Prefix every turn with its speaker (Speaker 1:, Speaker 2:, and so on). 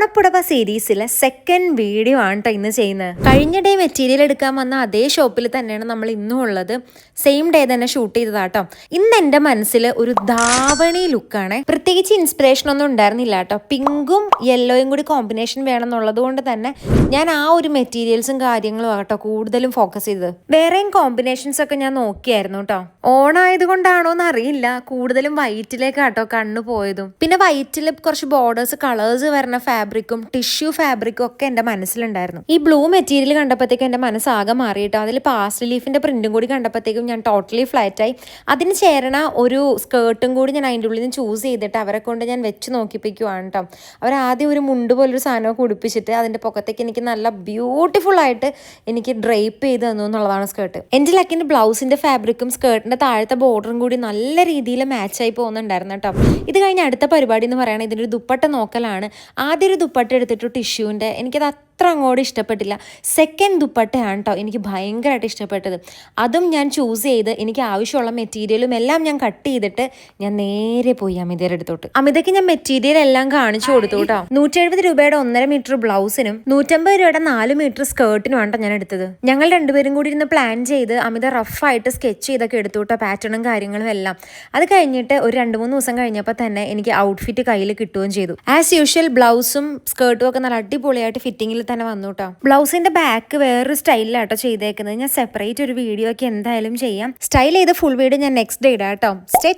Speaker 1: ഓണപ്പുടവ സീരീസിലെ second video ആണ് ഇന്ന് ചെയ്യുന്നത്. കഴിഞ്ഞ ഡേ മെറ്റീരിയൽ എടുക്കാൻ വന്ന അതേ ഷോപ്പിൽ തന്നെയാണ് നമ്മൾ ഇന്നും ഉള്ളത്. സെയിം ഡേ തന്നെ ഷൂട്ട് ചെയ്തതാട്ടോ. ഇന്ന് എന്റെ മനസ്സിൽ ഒരു ധാവണി ലുക്കാണ് പ്രത്യേകിച്ച് ഇൻസ്പിറേഷൻ ഒന്നും ഉണ്ടായിരുന്നില്ല കേട്ടോ. പിങ്കും യെല്ലോയും കൂടി കോമ്പിനേഷൻ വേണം എന്നുള്ളത് കൊണ്ട് തന്നെ ഞാൻ ആ ഒരു മെറ്റീരിയൽസും കാര്യങ്ങളും ആട്ടോ കൂടുതലും ഫോക്കസ് ചെയ്തത്. വേറെയും കോമ്പിനേഷൻസ് ഒക്കെ ഞാൻ നോക്കിയായിരുന്നു കേട്ടോ. ഓണായത് കൊണ്ടാണോ എന്ന് അറിയില്ല. കൂടുതലും വൈറ്റിലേക്കാട്ടോ കണ്ണു പോയതും. പിന്നെ വൈറ്റിൽ കുറച്ച് ബോർഡേഴ്സ് കളേഴ്സ് വരണ വരുന്ന ഫാബ്രിക്കും ടിഷ്യൂ ഫാബ്രിക്കും ഒക്കെ എന്റെ മനസ്സിലുണ്ടായിരുന്നു. ഈ ബ്ലൂ മെറ്റീരിയൽ കണ്ടപ്പോഴത്തേക്കും എന്റെ മനസ്സാകെ മാറിയിട്ടോ? അതിൽ പാസ്റ്റ് ലീഫിന്റെ പ്രിന്റും കൂടി കണ്ടപ്പോഴത്തേക്കും ഞാൻ ടോട്ടലി ഫ്ലാറ്റായി അതിന് ചേരണ ഒരു സ്കേർട്ടും കൂടി ഞാൻ അതിന്റെ ഉള്ളിൽ നിന്ന് ചൂസ് ചെയ്തിട്ട് അവരെ കൊണ്ട് ഞാൻ വെച്ച് നോക്കിപ്പിക്കുവാണ് കേട്ടോ അവർ ആദ്യം ഒരു മുണ്ട് പോലൊരു സാധനമൊക്കെ ഉടുപ്പിച്ചിട്ട് അതിന്റെ പൊക്കത്തേക്ക് എനിക്ക് നല്ല ബ്യൂട്ടിഫുൾ ആയിട്ട് എനിക്ക് ഡ്രേപ്പ് ചെയ്ത് തന്നു എന്നുള്ളതാണ് സ്കേർട്ട് എന്റെ ലക്കിന്റെ ബ്ലൗസിന്റെ ഫാബ്രിക്കും സ്കേർട്ടിന്റെ താഴത്തെ ബോർഡറും കൂടി നല്ല രീതിയിൽ മാച്ചായി പോകുന്നുണ്ടായിരുന്നു കേട്ടോ ഇത് കഴിഞ്ഞ് അടുത്ത പരിപാടി എന്ന് പറയുന്നത് ഇതിന്റെ ഒരു ദുപ്പട്ട നോക്കലാണ്. ആദ്യം ഒരു ദുപ്പട്ട എടുത്തിട്ട് ടിഷ്യൂവിന്റെ എനിക്കത് അത്ര അങ്ങോട്ട് ഇഷ്ടപ്പെട്ടില്ല. സെക്കൻഡ് ദുപ്പട്ടയാണ് കേട്ടോ എനിക്ക് ഭയങ്കരമായിട്ട് ഇഷ്ടപ്പെട്ടത്. അതും ഞാൻ ചൂസ് ചെയ്ത് എനിക്ക് ആവശ്യമുള്ള മെറ്റീരിയലും എല്ലാം ഞാൻ കട്ട് ചെയ്തിട്ട് ഞാൻ നേരെ പോയി അമിതയുടെ അടുത്തോട്ട്. അമിതയ്ക്ക് ഞാൻ മെറ്റീരിയൽ എല്ലാം കാണിച്ചു കൊടുത്തു കേട്ടോ നൂറ്റി രൂപയുടെ ഒന്നര മീറ്റർ ബ്ലൗസിനും നൂറ്റമ്പത് രൂപയുടെ നാല് മീറ്റർ സ്കേർട്ടിനും കേട്ടോ ഞാൻ എടുത്തത്. ഞങ്ങൾ രണ്ടുപേരും കൂടി ഇരുന്ന് പ്ലാൻ ചെയ്ത് അമിത റഫായിട്ട് സ്കെച്ച് ചെയ്തൊക്കെ എടുത്തു കേട്ടോ പാറ്റേണും കാര്യങ്ങളും എല്ലാം. അത് കഴിഞ്ഞിട്ട് ഒരു രണ്ട് മൂന്ന് ദിവസം കഴിഞ്ഞപ്പോൾ തന്നെ എനിക്ക് ഔട്ട്ഫിറ്റ് കയ്യിൽ കിട്ടുകയും ചെയ്തു. ആസ് യൂഷ്വൽ ബ്ലൗസും സ്കേർട്ടും ഒക്കെ നല്ല അടിപൊളിയായിട്ട് ഫിറ്റിങ്ങിൽ തന്നെ വന്നു കേട്ടോ ബ്ലൗസിന്റെ ബാക്ക് വേറൊരു സ്റ്റൈലിലാട്ടോ ചെയ്തേക്കുന്നത്. ഞാൻ സെപ്പറേറ്റ് ഒരു വീഡിയോ ഒക്കെ എന്തായാലും ചെയ്യാം. സ്റ്റൈൽ ചെയ്ത ഫുൾ വീഡിയോ ഞാൻ നെക്സ്റ്റ് ഡേ ഇടാം കേട്ടോ സ്റ്റേ